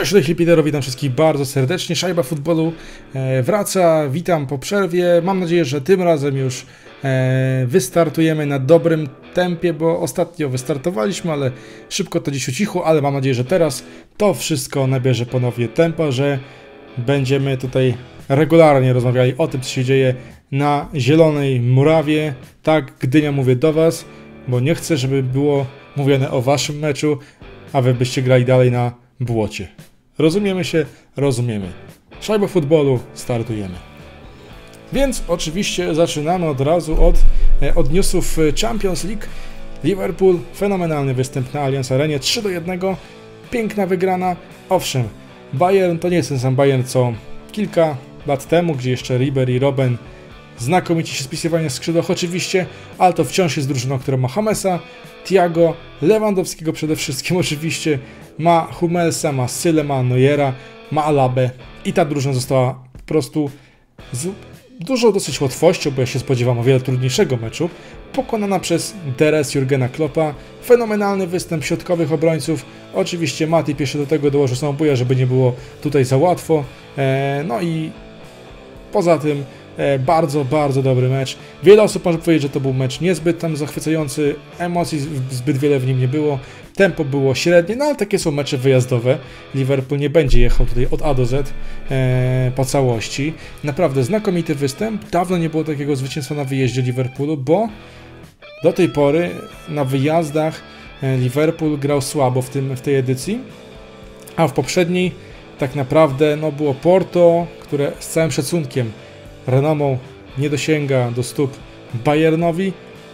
Cześć, Lechli Peter, witam wszystkich bardzo serdecznie. Szajba futbolu e, wraca, witam po przerwie. Mam nadzieję, że tym razem już e, wystartujemy na dobrym tempie, bo ostatnio wystartowaliśmy, ale szybko to dziś ucichło, ale mam nadzieję, że teraz to wszystko nabierze ponownie tempa, że będziemy tutaj regularnie rozmawiali o tym, co się dzieje na Zielonej Murawie. Tak, Gdynia mówię do Was, bo nie chcę, żeby było mówione o Waszym meczu, a Wy byście grali dalej na błocie. Rozumiemy się? Rozumiemy. Szajba futbolu, startujemy. Więc oczywiście zaczynamy od razu od, e, od newsów Champions League. Liverpool, fenomenalny występ na Allianz Arenie, 3 do 1, piękna wygrana. Owszem, Bayern to nie jest ten sam Bayern co kilka lat temu, gdzie jeszcze Ribery i Robben znakomicie się spisywali na skrzydłach oczywiście, ale to wciąż jest drużyna, która ma Hamesa, Tiago, Lewandowskiego przede wszystkim oczywiście, ma Hummelsa, ma Syle, ma Neuera, ma Alabę i ta drużyna została po prostu z dużą dosyć łatwością, bo ja się spodziewam o wiele trudniejszego meczu, pokonana przez Deres Jurgena Kloppa. Fenomenalny występ środkowych obrońców. Oczywiście Mati jeszcze do tego dołożył samobója, żeby nie było tutaj za łatwo. Eee, no i poza tym bardzo, bardzo dobry mecz. Wiele osób może powiedzieć, że to był mecz niezbyt tam zachwycający, emocji zbyt wiele w nim nie było, tempo było średnie, no ale takie są mecze wyjazdowe. Liverpool nie będzie jechał tutaj od A do Z e, po całości. Naprawdę znakomity występ. Dawno nie było takiego zwycięstwa na wyjeździe Liverpoolu, bo do tej pory na wyjazdach e, Liverpool grał słabo w, tym, w tej edycji, a w poprzedniej tak naprawdę no, było Porto, które z całym szacunkiem renomą nie dosięga do stóp Bayernowi.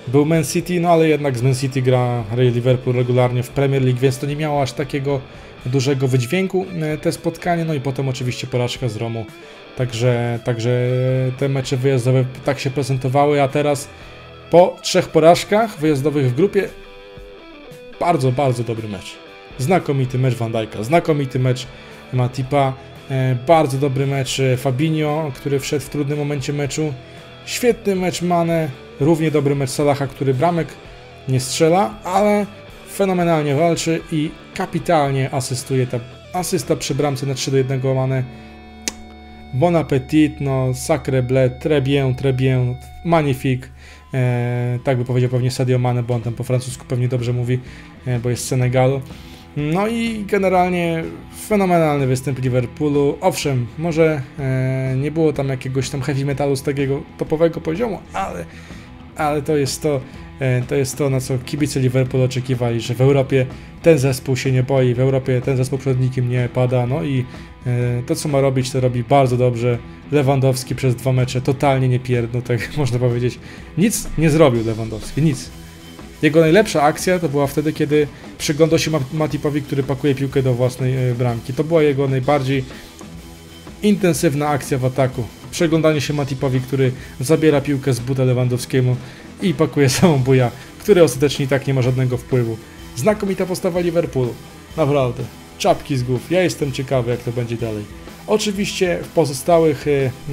Był Man City, no ale jednak z Man City gra Liverpool regularnie w Premier League, więc to nie miało aż takiego dużego wydźwięku e, te spotkanie. No i potem oczywiście porażka z Romą. Także, także te mecze wyjazdowe tak się prezentowały, a teraz po trzech porażkach wyjazdowych w grupie bardzo, bardzo dobry mecz. Znakomity mecz Van Dijk'a, znakomity mecz Matipa. E, bardzo dobry mecz e, Fabinho, który wszedł w trudnym momencie meczu. Świetny mecz Mane, równie dobry mecz Salaha, który bramek nie strzela, ale fenomenalnie walczy i kapitalnie asystuje. Ta asysta przy bramce na 3 do 1 Mane. Bon appetit, no sacre bleu, très bien, très bien, magnifique. E, tak by powiedział pewnie Sadio Mane, bo on tam po francusku pewnie dobrze mówi, e, bo jest z Senegalu. No i generalnie fenomenalny występ Liverpoolu. Owszem, może e, nie było tam jakiegoś tam heavy metalu z takiego topowego poziomu, ale, ale to jest to, e, to jest to, na co kibice Liverpoolu oczekiwali, że w Europie ten zespół się nie boi, w Europie ten zespół przed nikim nie pada, no i e, to co ma robić, to robi bardzo dobrze. Lewandowski przez dwa mecze totalnie nie pierdnął, tak można powiedzieć. Nic nie zrobił Lewandowski, nic. Jego najlepsza akcja to była wtedy, kiedy przyglądał się Matipowi, który pakuje piłkę do własnej e, bramki. To była jego najbardziej intensywna akcja w ataku. Przeglądanie się Matipowi, który zabiera piłkę z buta Lewandowskiemu i pakuje samą buja, który ostatecznie i tak nie ma żadnego wpływu. Znakomita postawa Liverpoolu. Naprawdę. Czapki z głów. Ja jestem ciekawy, jak to będzie dalej. Oczywiście w pozostałych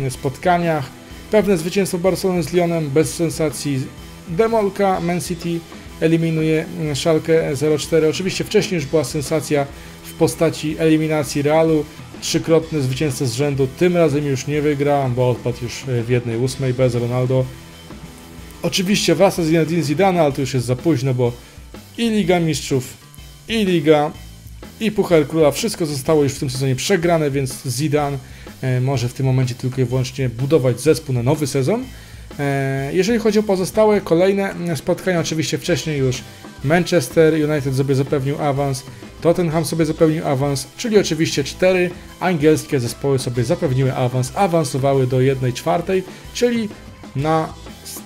e, spotkaniach pewne zwycięstwo Barcelony z Lyonem bez sensacji Demolka Man City eliminuje Schalke 04. Oczywiście wcześniej już była sensacja w postaci eliminacji Realu. Trzykrotny zwycięzca z rzędu, tym razem już nie wygra, bo odpadł już w jednej ósmej bez Ronaldo. Oczywiście wraca Zinedine Zidane, ale to już jest za późno, bo i Liga Mistrzów, i Liga, i Puchar Króla, wszystko zostało już w tym sezonie przegrane, więc Zidane e, może w tym momencie tylko i wyłącznie budować zespół na nowy sezon. E, jeżeli chodzi o pozostałe kolejne spotkania, oczywiście wcześniej już Manchester United sobie zapewnił awans, Tottenham sobie zapewnił awans, czyli oczywiście cztery angielskie zespoły sobie zapewniły awans, awansowały do 1 czwartej, czyli na,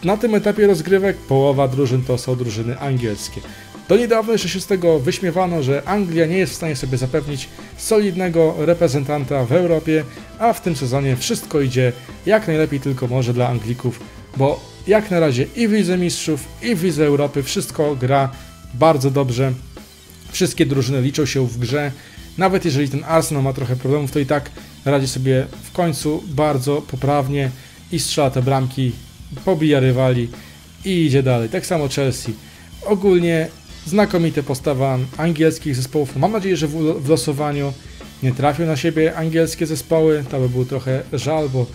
na tym etapie rozgrywek połowa drużyn to są drużyny angielskie. Do niedawna jeszcze się z tego wyśmiewano, że Anglia nie jest w stanie sobie zapewnić solidnego reprezentanta w Europie, a w tym sezonie wszystko idzie jak najlepiej tylko może dla Anglików bo jak na razie i w Lidze Mistrzów, i w Lidze Europy wszystko gra bardzo dobrze. Wszystkie drużyny liczą się w grze. Nawet jeżeli ten Arsenal ma trochę problemów, to i tak radzi sobie w końcu bardzo poprawnie i strzela te bramki, pobija rywali i idzie dalej. Tak samo Chelsea. Ogólnie znakomite postawa angielskich zespołów. Mam nadzieję, że w losowaniu nie trafił na siebie angielskie zespoły, to by był trochę żal, bo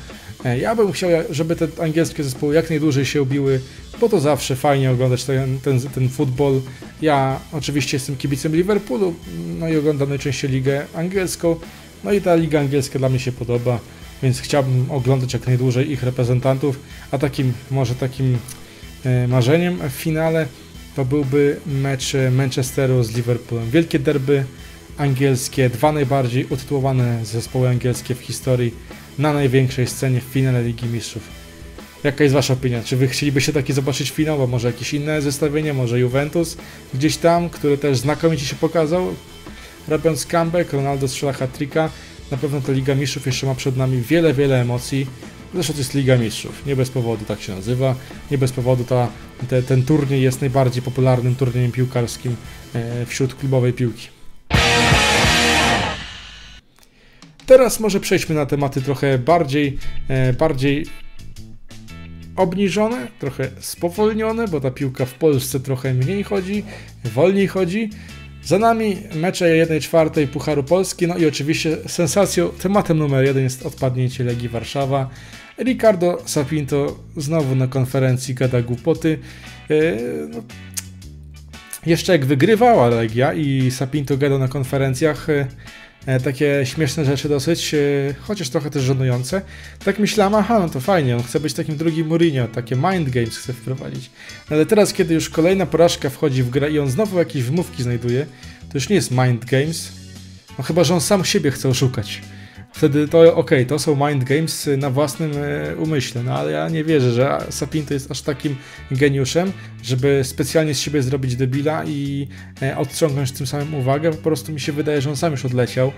ja bym chciał, żeby te angielskie zespoły jak najdłużej się ubiły, bo to zawsze fajnie oglądać ten, ten, ten futbol. Ja oczywiście jestem kibicem Liverpoolu, no i oglądam najczęściej ligę angielską, no i ta liga angielska dla mnie się podoba, więc chciałbym oglądać jak najdłużej ich reprezentantów, a takim, może takim e, marzeniem w finale to byłby mecz Manchesteru z Liverpoolem. Wielkie derby angielskie, dwa najbardziej utytułowane zespoły angielskie w historii na największej scenie w finale Ligi Mistrzów. Jaka jest Wasza opinia? Czy Wy chcielibyście taki zobaczyć finał, a może jakieś inne zestawienie, może Juventus gdzieś tam, który też znakomicie się pokazał, robiąc comeback, Ronaldo strzela hat-tricka. Na pewno ta Liga Mistrzów jeszcze ma przed nami wiele, wiele emocji. Zresztą to jest Liga Mistrzów, nie bez powodu tak się nazywa, nie bez powodu ta, te, ten turniej jest najbardziej popularnym turniejem piłkarskim e, wśród klubowej piłki. Teraz może przejdźmy na tematy trochę bardziej, e, bardziej obniżone, trochę spowolnione, bo ta piłka w Polsce trochę mniej chodzi, wolniej chodzi. Za nami mecze 1-4 Pucharu Polski, no i oczywiście sensacją, tematem numer jeden jest odpadnięcie Legii Warszawa. Ricardo Sapinto znowu na konferencji gada głupoty. E, no, jeszcze jak wygrywała Legia i Sapinto gadał na konferencjach, E, takie śmieszne rzeczy dosyć, e, chociaż trochę też żenujące. Tak myślałem, aha, no to fajnie, on chce być takim drugim Mourinho, takie mind games chce wprowadzić. No ale teraz, kiedy już kolejna porażka wchodzi w grę i on znowu jakieś wymówki znajduje, to już nie jest mind games, no chyba, że on sam siebie chce oszukać wtedy to ok, to są mind games na własnym e, umyśle, no ale ja nie wierzę, że Sapinto jest aż takim geniuszem, żeby specjalnie z siebie zrobić debila i e, odciągnąć tym samym uwagę, po prostu mi się wydaje, że on sam już odleciał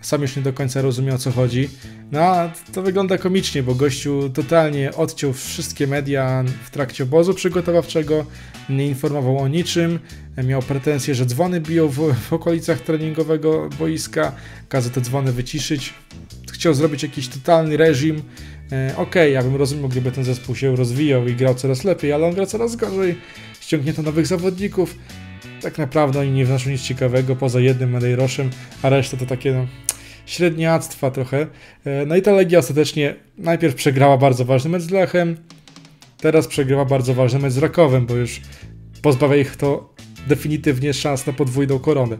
sam już nie do końca rozumie o co chodzi. No a to wygląda komicznie, bo gościu totalnie odciął wszystkie media w trakcie obozu przygotowawczego, nie informował o niczym, miał pretensje, że dzwony biją w, w okolicach treningowego boiska, kazał te dzwony wyciszyć, chciał zrobić jakiś totalny reżim. E, Okej, okay, ja bym rozumiał, gdyby ten zespół się rozwijał i grał coraz lepiej, ale on gra coraz gorzej. Ściągnięto nowych zawodników. Tak naprawdę oni nie wnoszą nic ciekawego poza jednym Madejroszem, a reszta to takie no, średniactwa trochę. E, no i ta Legia ostatecznie najpierw przegrała bardzo ważny mecz z Lechem, teraz przegrywa bardzo ważny mecz z Rakowem, bo już pozbawia ich to definitywnie szans na podwójną koronę.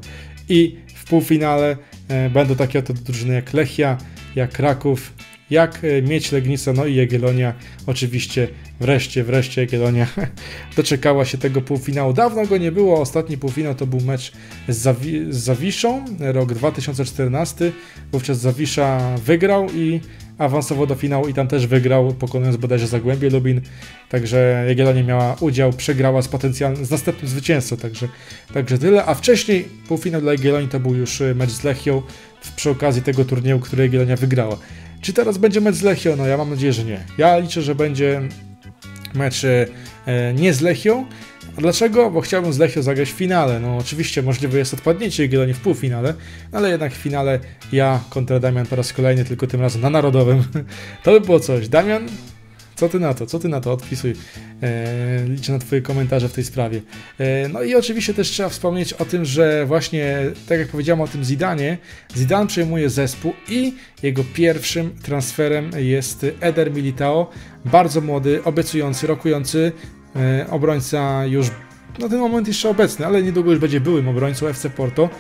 I w półfinale e, będą takie oto drużyny jak Lechia, jak Kraków, jak e, mieć Legnica, no i Jagiellonia. Oczywiście wreszcie, wreszcie Jagiellonia doczekała się tego półfinału. Dawno go nie było, ostatni półfinał to był mecz z, Zawi z Zawiszą, rok 2014. Wówczas Zawisza wygrał i awansował do finału i tam też wygrał, pokonując bodajże Zagłębie Lubin. Także Jagiellonia miała udział, przegrała z potencjalnym, z następnym zwycięzcą, także, także tyle. A wcześniej półfinał dla Jagiellonii to był już e, mecz z Lechią przy okazji tego turnieju, który Jagiellonia wygrała. Czy teraz będzie mecz z Lechią? No ja mam nadzieję, że nie. Ja liczę, że będzie mecz e, nie z Lechią. A dlaczego? Bo chciałbym z Lechią zagrać w finale. No oczywiście możliwe jest odpadnięcie Jagiellonii w półfinale, ale jednak w finale ja kontra Damian po raz kolejny, tylko tym razem na Narodowym. To by było coś. Damian, co ty na to? Co ty na to? Odpisuj. E, liczę na Twoje komentarze w tej sprawie. E, no i oczywiście też trzeba wspomnieć o tym, że właśnie, tak jak powiedziałem o tym Zidanie, Zidane przejmuje zespół i jego pierwszym transferem jest Eder Militao, bardzo młody, obiecujący, rokujący e, obrońca już na ten moment jeszcze obecny, ale niedługo już będzie byłym obrońcą FC Porto.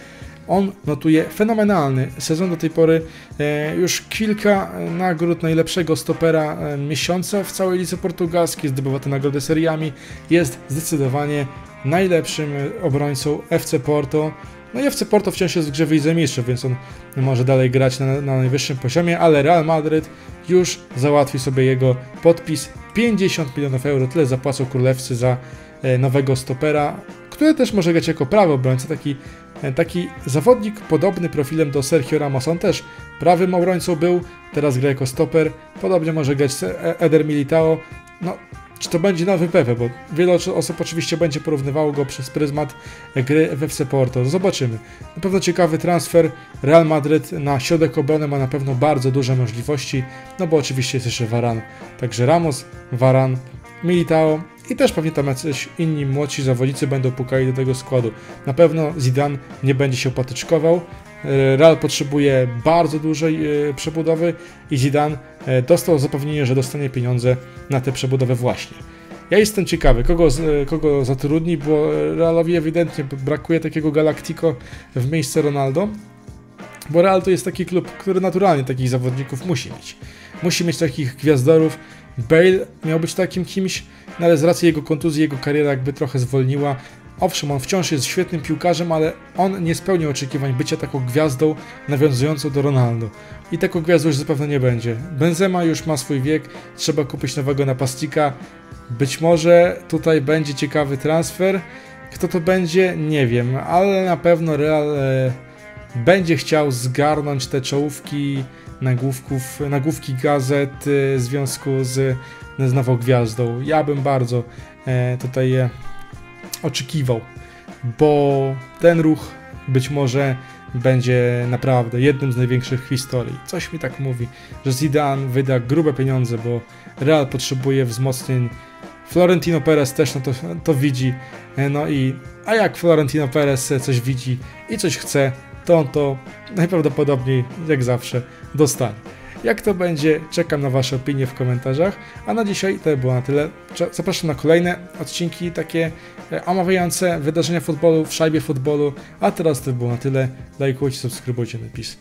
On notuje fenomenalny sezon do tej pory. E, już kilka nagród najlepszego stopera e, miesiąca w całej lidze portugalskiej. Zdobywa te nagrody seriami. Jest zdecydowanie najlepszym obrońcą FC Porto. No i FC Porto wciąż jest w grze wicemistrzów, więc on może dalej grać na, na najwyższym poziomie, ale Real Madryt już załatwi sobie jego podpis. 50 milionów euro, tyle zapłacą królewscy za e, nowego stopera, który też może grać jako prawy obrońca, taki E, taki zawodnik podobny profilem do Sergio Ramos. On też prawym obrońcą był, teraz gra jako stoper. Podobnie może grać e, Eder Militao. No, czy to będzie nowy Pepe, bo wiele osób oczywiście będzie porównywało go przez pryzmat gry w FC Porto. Zobaczymy. Na pewno ciekawy transfer. Real Madryt na środek obrony ma na pewno bardzo duże możliwości, no bo oczywiście jest jeszcze Varan. Także Ramos, Varan, Militao i też pewnie tam jacyś inni młodsi zawodnicy będą pukali do tego składu. Na pewno Zidane nie będzie się patyczkował, e, Real potrzebuje bardzo dużej e, przebudowy i Zidane e, dostał zapewnienie, że dostanie pieniądze na tę przebudowę właśnie. Ja jestem ciekawy, kogo, kogo zatrudni, bo Realowi ewidentnie brakuje takiego Galactico w miejsce Ronaldo, bo Real to jest taki klub, który naturalnie takich zawodników musi mieć. Musi mieć takich gwiazdorów. Bale miał być takim kimś, no ale z racji jego kontuzji, jego kariera jakby trochę zwolniła. Owszem, on wciąż jest świetnym piłkarzem, ale on nie spełnia oczekiwań bycia taką gwiazdą nawiązującą do Ronaldo. I taką gwiazdą już zapewne nie będzie. Benzema już ma swój wiek, trzeba kupić nowego napastnika. Być może tutaj będzie ciekawy transfer. Kto to będzie, nie wiem, ale na pewno Real e, będzie chciał zgarnąć te czołówki nagłówków, nagłówki gazet e, w związku z, z nową gwiazdą. Ja bym bardzo e, tutaj e, oczekiwał, bo ten ruch być może będzie naprawdę jednym z największych w historii. Coś mi tak mówi, że Zidane wyda grube pieniądze, bo Real potrzebuje wzmocnień. Florentino Perez też no to, to widzi. No i a jak Florentino Perez coś widzi i coś chce, to on to najprawdopodobniej, jak zawsze, dostanie. Jak to będzie, czekam na Wasze opinie w komentarzach. A na dzisiaj to było na tyle. Zapraszam na kolejne odcinki takie e, omawiające wydarzenia futbolu w szajbie futbolu. A teraz to było na tyle. Lajkujcie, subskrybujcie napis.